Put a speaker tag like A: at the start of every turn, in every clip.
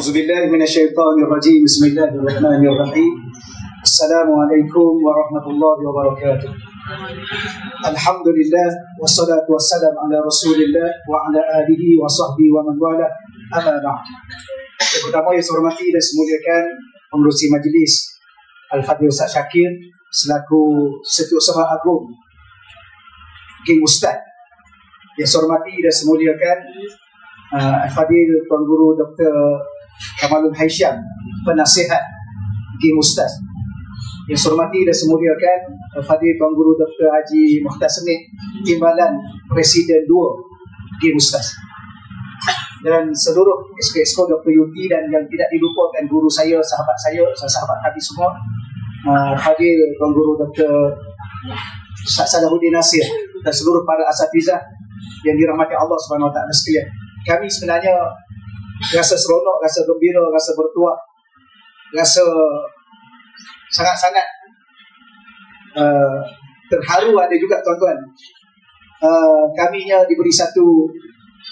A: أعوذ بالله من الشيطان الرجيم بسم الله الرحمن الرحيم السلام عليكم ورحمة الله وبركاته الحمد لله والصلاة والسلام على رسول الله وعلى آله وصحبه ومن والاه أما بعد Yang pertama yang saya hormati dan semuliakan pengurusi majlis Al-Fadhil Ustaz Syakir selaku Setiausaha Agung King Ustaz yang saya hormati dan semuliakan uh, Al-Fadhil Tuan Guru Dr. Kamalul Haisyam penasihat King Ustaz yang saya hormati dan semuliakan Al-Fadhil Tuan Guru Dr. Haji Muhtar Semit Timbalan Presiden 2 King Ustaz dan seluruh esko-esko Dr. Yuti dan yang tidak dilupakan guru saya, sahabat saya, sahabat habis semua uh, Fadil Tuan Guru Dr. Salahuddin Nasir dan seluruh para asatizah yang dirahmati Allah Taala sekalian. Kami sebenarnya rasa seronok, rasa gembira, rasa bertuah, rasa sangat-sangat uh, terharu ada juga tuan-tuan. Uh, kaminya diberi satu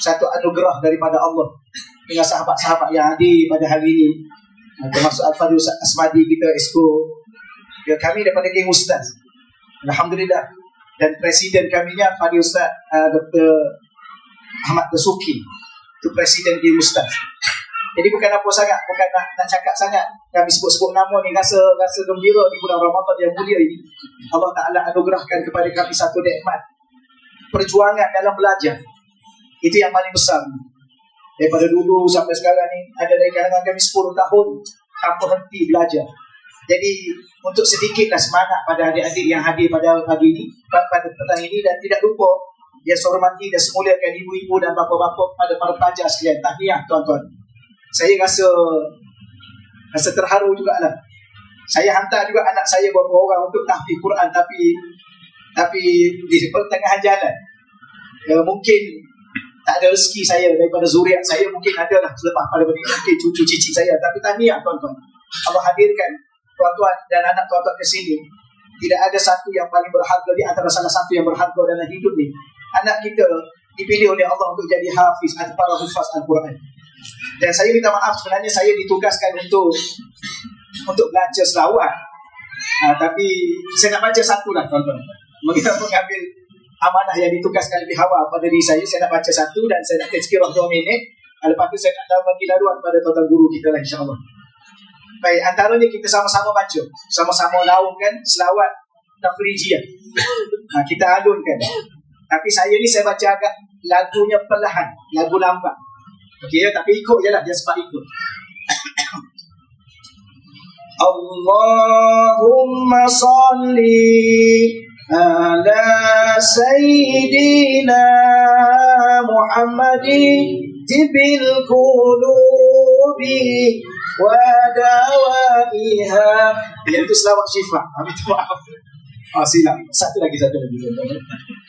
A: satu anugerah daripada Allah dengan sahabat-sahabat yang hadir pada hari ini. Uh, termasuk Al-Fadhil Asmadi kita Esko ya, kami daripada geng Ustaz. Alhamdulillah. Dan presiden kaminya Fadil Ustaz uh, Dr. Ahmad Besuki itu presiden geng Ustaz jadi bukan apa sangat bukan nak, nak cakap sangat. Kami sebut-sebut nama ni rasa rasa gembira di bulan Ramadan yang mulia ini. Allah Ta'ala anugerahkan kepada kami satu nikmat. Perjuangan dalam belajar. Itu yang paling besar. Daripada dulu sampai sekarang ni ada dari kalangan kami 10 tahun tanpa henti belajar. Jadi untuk sedikitlah semangat pada adik-adik yang hadir pada pagi ini, pada petang ini dan tidak lupa dia hormati dan semuliakan ibu-ibu dan bapa-bapa pada para pelajar sekalian. Tahniah tuan-tuan. Saya rasa rasa terharu juga lah. Saya hantar juga anak saya beberapa orang untuk tahfiz Quran tapi tapi di pertengahan jalan. Ya, mungkin tak ada rezeki saya daripada zuriat saya mungkin ada lah selepas pada benda mungkin cucu cici saya tapi tahniah tuan-tuan Allah hadirkan tuan-tuan dan anak tuan-tuan ke sini tidak ada satu yang paling berharga di antara salah satu yang berharga dalam hidup ni anak kita dipilih oleh Allah untuk jadi hafiz atau para hufaz Al-Quran. Dan saya minta maaf sebenarnya saya ditugaskan untuk untuk belajar selawat. Ha, tapi saya nak baca satu lah tuan-tuan. Kita mengambil amanah yang ditugaskan lebih awal pada diri saya. Saya nak baca satu dan saya nak tezkirah dua minit. Lepas tu saya nak bagi laluan pada tuan guru kita lah insyaAllah. Baik antaranya kita sama-sama baca. Sama-sama laungkan selawat tafrijiyah ha, kita alunkan tapi saya ni saya baca agak lagunya perlahan, lagu lambat. Okey, tapi ikut je lah, dia sebab ikut. Allahumma salli ala sayyidina Muhammadin tibil qulubi wa dawaiha. Bila itu selawat syifa. Amin. Ah oh, silap. Satu lagi satu lagi.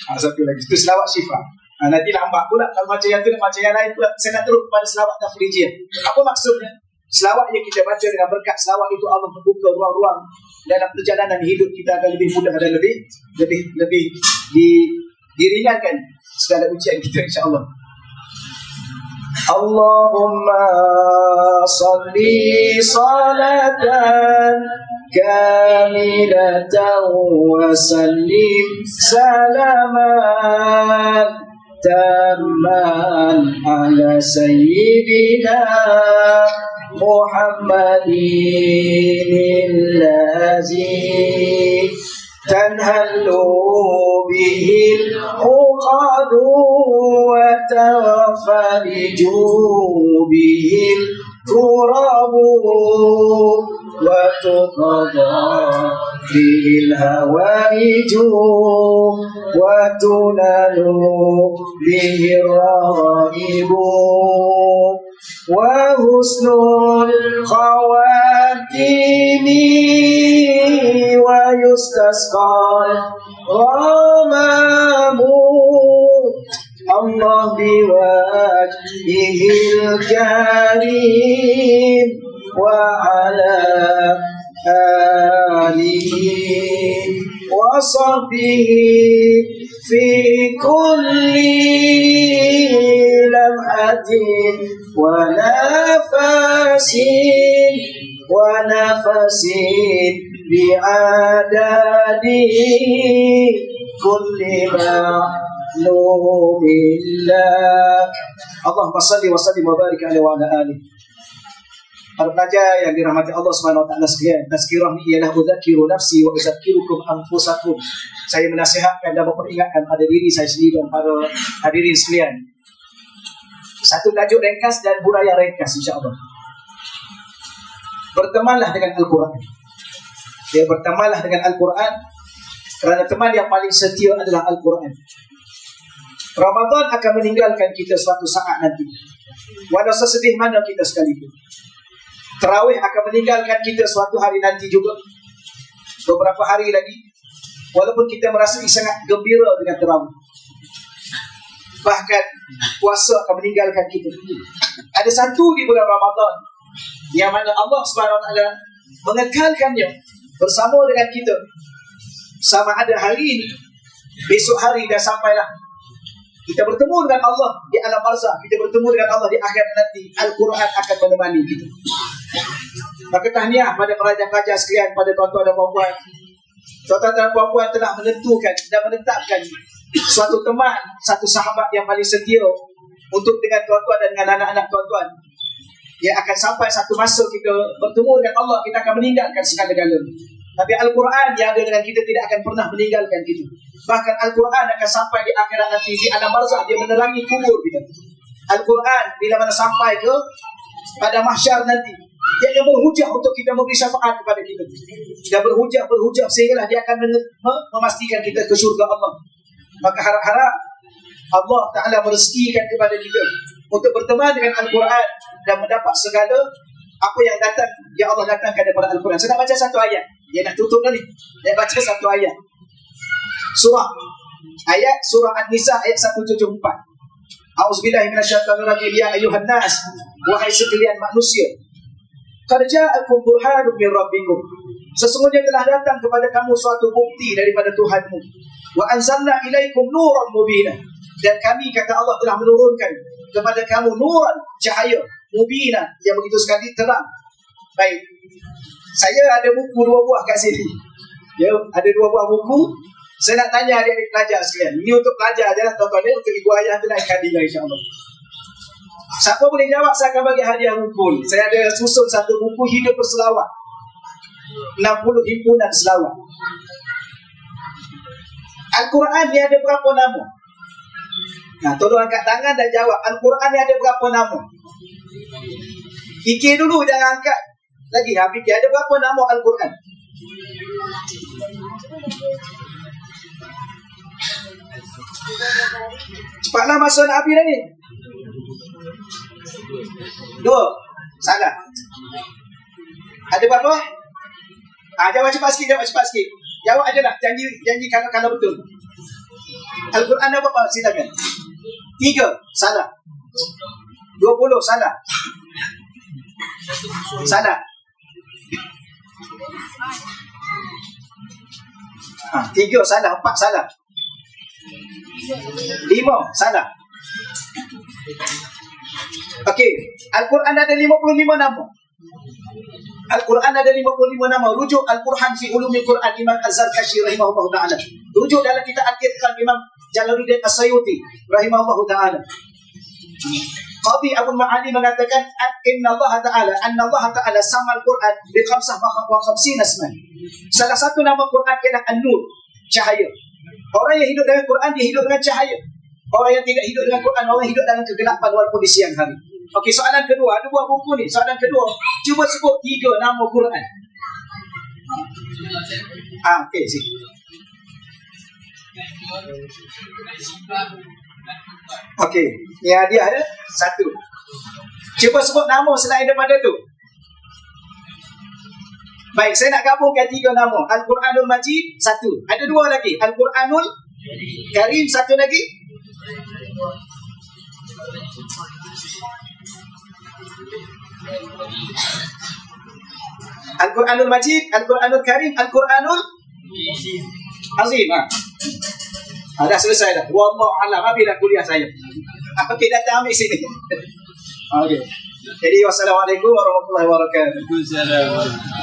A: Ah, satu lagi. Itu selawat syifa. Ah, nanti lambat pula. Kalau baca yang tu, nak baca yang lain pula. Saya nak terus kepada selawat tafrijiyah. Apa maksudnya? Selawat yang kita baca dengan berkat selawat itu Allah membuka ruang-ruang dalam perjalanan hidup kita akan lebih mudah dan lebih lebih lebih di, diringankan segala ujian kita insya-Allah. Allahumma salli salatan كاملة وسلم سلاما تاما على سيدنا محمد الذي تنهل به العقد وتنفرج به التراب. وتقضى به الهوائج وتنال به الرغائب وحسن الخواتيم ويستسقى الغمام. الله بوجهه الكريم. وعلى آله وصحبه في كل لمحة ونفس ونفس بعدد كل معلوم لك اللهم صل وسلم وبارك عليه وعلى آله. Para pelajar yang dirahmati Allah Taala sekalian, tazkirah ni ialah udzakiru nafsi wa uzakkirukum anfusakum. Saya menasihatkan dan memperingatkan pada diri saya sendiri dan para hadirin sekalian. Satu tajuk ringkas dan buraya ringkas insya-Allah. Bertemanlah dengan Al-Quran. Ya, bertemanlah dengan Al-Quran kerana teman yang paling setia adalah Al-Quran. Ramadan akan meninggalkan kita suatu saat nanti. Walau sesedih mana kita sekalipun. Terawih akan meninggalkan kita suatu hari nanti juga. Beberapa hari lagi. Walaupun kita merasa sangat gembira dengan terawih. Bahkan puasa akan meninggalkan kita. Ada satu di bulan Ramadan. Yang mana Allah SWT mengekalkannya bersama dengan kita. Sama ada hari ini. Besok hari dah sampailah kita bertemu dengan Allah di alam barzah, kita bertemu dengan Allah di akhirat nanti. Al-Quran akan menemani kita. Maka tahniah pada pelajar-pelajar sekalian, pada tuan-tuan dan puan-puan. Tuan-tuan dan puan-puan telah menentukan dan menetapkan suatu teman, satu sahabat yang paling setia untuk dengan tuan-tuan dan dengan anak-anak tuan-tuan. Yang akan sampai satu masa kita bertemu dengan Allah, kita akan meninggalkan segala-galanya. Tapi Al-Quran yang ada dengan kita tidak akan pernah meninggalkan kita. Bahkan Al-Quran akan sampai di akhirat nanti di alam barzah dia menerangi kubur kita. Al-Quran bila mana sampai ke pada mahsyar nanti dia akan berhujah untuk kita memberi syafaat kepada kita. Dia berhujah, berhujah sehinggalah dia akan memastikan kita ke syurga Allah. Maka harap-harap Allah Ta'ala merezekikan kepada kita untuk berteman dengan Al-Quran dan mendapat segala apa yang datang yang Allah datangkan daripada Al-Quran. Saya nak baca satu ayat. Dia nak tutup dah ni. Dia baca satu ayat. Surah. Ayat surah An-Nisa ayat 174. A'udzubillahi minasyaitonirrajim ya ayuhan nas wahai sekalian manusia. Qad ja'akum burhanun min rabbikum. Sesungguhnya telah datang kepada kamu suatu bukti daripada Tuhanmu. Wa anzalna ilaikum nuran mubina. Dan kami kata Allah telah menurunkan kepada kamu nuran cahaya mubina yang begitu sekali terang. Baik. Saya ada buku dua buah kat sini. Ya, ada dua buah buku. Saya nak tanya adik-adik pelajar sekalian. Ini untuk pelajar je lah tuan-tuan. Untuk ibu ayah tu naik kadilah insyaAllah. Siapa boleh jawab, saya akan bagi hadiah buku. Saya ada susun satu buku hidup berselawat. 60 himpunan selawat. Al-Quran ni ada berapa nama? Nah, tolong angkat tangan dan jawab. Al-Quran ni ada berapa nama? Fikir dulu jangan angkat. Lagi ha fikir ada berapa nama Al-Quran? Cepatlah masa nak habis dah ni. Dua. Salah. Ada berapa? Ah, jawab cepat sikit, jawab cepat sikit. Jawab aja lah. Janji, janji kalau kalau betul. Al-Quran ada berapa? Silakan. Tiga. Salah. Dua puluh. Salah. Salah. Ha, tiga salah, empat salah. Lima salah. Okey, Al-Quran ada lima puluh lima nama. Al-Quran ada lima puluh lima nama. Rujuk Al-Quran fi ulumi Quran Imam Az-Zarkashi rahimahullah ta'ala. Rujuk dalam kitab Al-Qirkan Imam Jalaluddin As-Sayuti rahimahullah ta'ala. Qadi Abu Ma'ali mengatakan Inna Allah Ta'ala Anna Allah Ta'ala sama Al-Quran Bi khamsah wa khamsin asman Salah satu nama Quran ialah An-Nur Cahaya Orang yang hidup dengan Quran Dia hidup dengan cahaya Orang yang tidak hidup dengan Quran Orang hidup dalam kegelapan Walaupun di siang hari Okey soalan kedua Ada buah buku ni Soalan kedua Cuba sebut tiga nama Quran Ah, okey, sih. Okey, ni hadiah ada satu. Cuba sebut nama selain daripada tu. Baik, saya nak gabungkan tiga nama. Al-Quranul Majid, satu. Ada dua lagi. Al-Quranul Karim, satu lagi. Al-Quranul Majid, Al-Quranul Karim, Al-Quranul Azim. Ha. Ha, dah selesai dah. Wallah alam. Habis dah kuliah saya. Okey, datang ambil sini. Okey. Jadi wassalamualaikum warahmatullahi wabarakatuh.
B: Waalaikumsalam.